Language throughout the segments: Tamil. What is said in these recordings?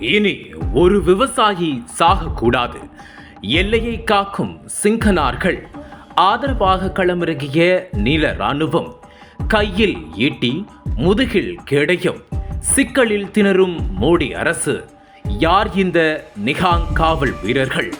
இனி ஒரு விவசாயி சாகக்கூடாது. எல்லையை காக்கும் சிங்கனார்கள் ஆதரவாக களமிறங்கிய நீல ராணுவம் கையில் ஈட்டி முதுகில் கேடயம் சிக்கலில் திணறும் மோடி அரசு. யார் இந்த நிகாங் காவல் வீரர்கள்?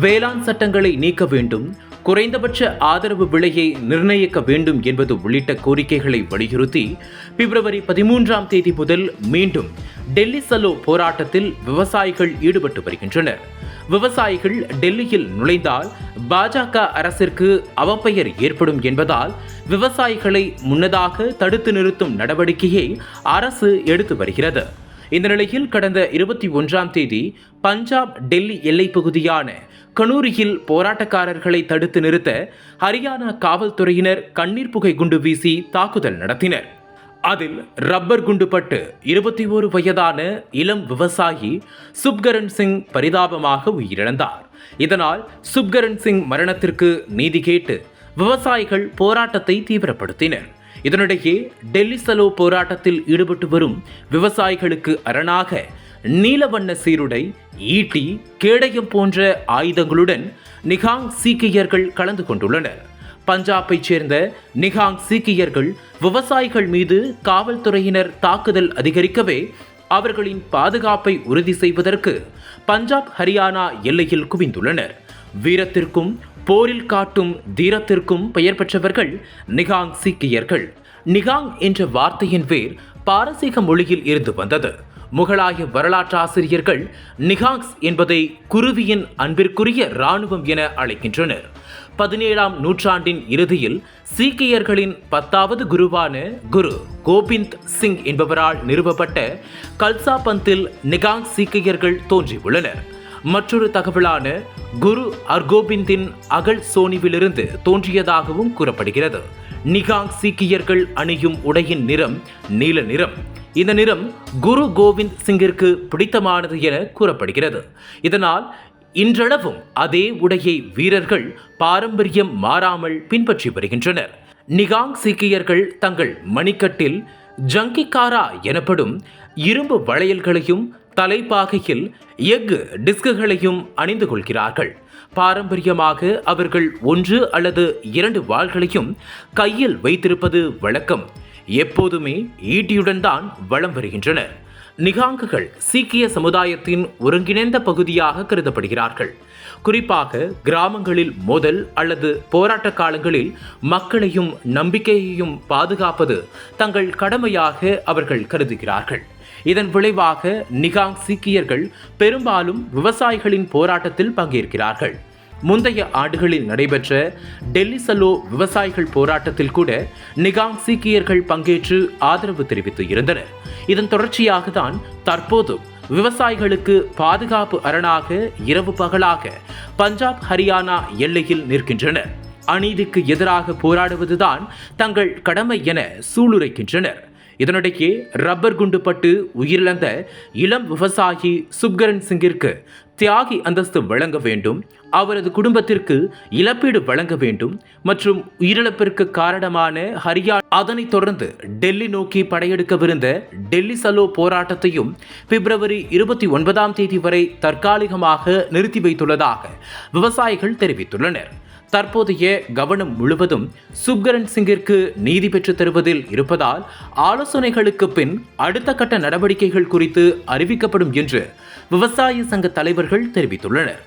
வேளாண் சட்டங்களை நீக்க வேண்டும் குறைந்தபட்ச ஆதரவு விலையை நிர்ணயிக்க வேண்டும் என்பது உள்ளிட்ட கோரிக்கைகளை வலியுறுத்தி பிப்ரவரி பதிமூன்றாம் தேதி முதல் மீண்டும் டெல்லி சலோ போராட்டத்தில் விவசாயிகள் ஈடுபட்டு வருகின்றனர். விவசாயிகள் டெல்லியில் நுழைந்தால் பாஜக அரசிற்கு அவப்பெயர் ஏற்படும் என்பதால் விவசாயிகளை முன்னதாக தடுத்து நிறுத்தும் நடவடிக்கையை அரசு எடுத்து வருகிறது. இந்த நிலையில் கடந்த இருபத்தி ஒன்றாம் தேதி பஞ்சாப் டெல்லி எல்லைப் பகுதியான கனூரியில் போராட்டக்காரர்களை தடுத்து நிறுத்த ஹரியானா காவல்துறையினர் கண்ணீர் புகை குண்டு வீசி தாக்குதல் நடத்தினர். அதில் ரப்பர் குண்டு பட்டு இருபத்தி ஓரு வயதான இளம் விவசாயி சுப்கரன் சிங் பரிதாபமாக உயிரிழந்தார். இதனால் சுப்கரன் சிங் மரணத்திற்கு நீதி கேட்டு விவசாயிகள் போராட்டத்தை தீவிரப்படுத்தினர். இதனிடையே டெல்லி சலோ போராட்டத்தில் ஈடுபட்டு வரும் விவசாயிகளுக்கு அரணாக நீலவண்ண சீருடை ஈட்டி கேடயம் போன்ற ஆயுதங்களுடன் நிகாங் சீக்கியர்கள் கலந்து கொண்டுள்ளனர். பஞ்சாபைச் சேர்ந்த நிகாங் சீக்கியர்கள் விவசாயிகள் மீது காவல்துறையினர் தாக்குதல் அதிகரிக்கவே அவர்களின் பாதுகாப்பை உறுதி செய்வதற்கு பஞ்சாப் ஹரியானா எல்லையில் குவிந்துள்ளனர். வீரத்திற்கும் போரில் காட்டும் தீரத்திற்கும் பெயர் பெற்றவர்கள் நிகாங் சீக்கியர்கள். நிகாங் என்ற வார்த்தையின் வேர் பாரசீக மொழியில் இருந்து வந்தது. முகலாய வரலாற்றாசிரியர்கள் நிகாங்ஸ் என்பதை குருவியின் அன்பிற்குரிய இராணுவம் என அழைக்கின்றனர். பதினேழாம் நூற்றாண்டின் இறுதியில் சீக்கியர்களின் பத்தாவது குருவான குரு கோபிந்த் சிங் என்பவரால் நிறுவப்பட்ட கல்சா பந்தில் நிகாங் சீக்கியர்கள் தோன்றியுள்ளனர். மற்றொரு தகவலான குரு அர்கோபிந்தின் அகல் சோனிவிலிருந்து தோன்றியதாகவும் கூறப்படுகிறது. நிகாங் சீக்கியர்கள் அணியும் உடையின் நிறம் நீல நிறம். இந்த நிறம் குரு கோவிந்த் சிங்கிற்கு பிடித்தமானது என கூறப்படுகிறது. இதனால் இன்றளவும் அதே உடையை வீரர்கள் பாரம்பரியம் மாறாமல் பின்பற்றி வருகின்றனர். நிகாங் சீக்கியர்கள் தங்கள் மணிக்கட்டில் ஜங்கிகாரா எனப்படும் இரும்பு வளையல்களையும் தலைப்பாகையில் எஃகு டிஸ்குகளையும் அணிந்து கொள்கிறார்கள். பாரம்பரியமாக அவர்கள் ஒன்று அல்லது இரண்டு வாள்களையும் கையில் வைத்திருப்பது வழக்கம். எப்போதுமே ஈட்டியுடன் தான் வலம் வருகின்றனர். நிகாங்குகள் சீக்கிய சமுதாயத்தின் ஒருங்கிணைந்த பகுதியாக கருதப்படுகிறார்கள். குறிப்பாக கிராமங்களில் மோதல் அல்லது போராட்ட காலங்களில் மக்களையும் நம்பிக்கையையும் பாதுகாப்பது தங்கள் கடமையாக அவர்கள் கருதுகிறார்கள். இதன் விளைவாக நிகாங் சீக்கியர்கள் பெரும்பாலும் விவசாயிகளின் போராட்டத்தில் பங்கேற்கிறார்கள். முந்தைய ஆண்டுகளில் நடைபெற்ற டெல்லி சலோ விவசாயிகள் போராட்டத்தில் கூட நிகாங் சீக்கியர்கள் பங்கேற்று ஆதரவு தெரிவித்து இருந்தனர். இதன் தொடர்ச்சியாக தான் தற்போது விவசாயிகளுக்கு பாதுகாப்பு அரணாக இரவு பகலாக பஞ்சாப் ஹரியானா எல்லையில் நிற்கின்றனர். அநீதிக்கு எதிராக போராடுவதுதான் தங்கள் கடமை என சூளுரைக்கின்றனர். இதனிடையே ரப்பர் குண்டு பட்டு உயிரிழந்த இளம் விவசாயி சுப்கரன் சிங்கிற்கு தியாகி அந்தஸ்து வழங்க வேண்டும் அவரது குடும்பத்திற்கு இழப்பீடு வழங்க வேண்டும் மற்றும் உயிரிழப்பிற்கு காரணமான ஹரியானா. அதனைத் தொடர்ந்து டெல்லி நோக்கி படையெடுக்கவிருந்த டெல்லி சலோ போராட்டத்தையும் பிப்ரவரி இருபத்தி ஒன்பதாம் தேதி வரை தற்காலிகமாக நிறுத்தி வைத்துள்ளதாக விவசாயிகள் தெரிவித்துள்ளனர். தற்போதைய கவனம் முழுவதும் சுப்கரன் சிங்கிற்கு நீதி பெற்று தருவதில் இருப்பதால் ஆலோசனைகளுக்கு பின் அடுத்த கட்ட நடவடிக்கைகள் குறித்து அறிவிக்கப்படும் என்று விவசாய சங்க தலைவர்கள் தெரிவித்துள்ளனர்.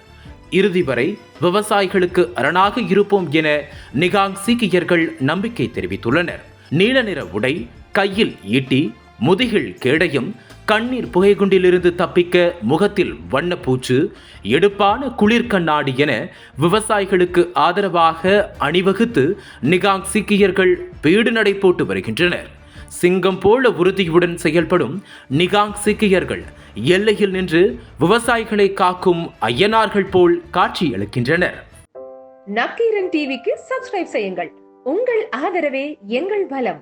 இறுதி வரை விவசாயிகளுக்கு அரணாக இருப்போம் என நிகாங் சீக்கியர்கள் நம்பிக்கை தெரிவித்துள்ளனர். நீல நிற உடை கையில் ஈட்டி முதுகில் கேடயம் கண்ணீர் புகைகுண்டிலிருந்து தப்பிக்க முகத்தில் வண்ணப்பூச்சு எடுப்பான குளிர் கண்ணாடி என விவசாயிகளுக்கு ஆதரவாக அணிவகுத்து நிகாங் சீக்கியர்கள் வீடு நடை போட்டு வருகின்றனர். சிங்கம் போல உறுதியுடன் செயல்படும் நிகாங் சீக்கியர்கள் எல்லையில் நின்று விவசாயிகளை காக்கும் ஐயனார்கள் போல் காட்சியளிக்கின்றனர் நக்கீரன் டிவிக்கு சப்ஸ்கிரைப் செய்யுங்கள். உங்கள் ஆதரவே எங்கள் பலம்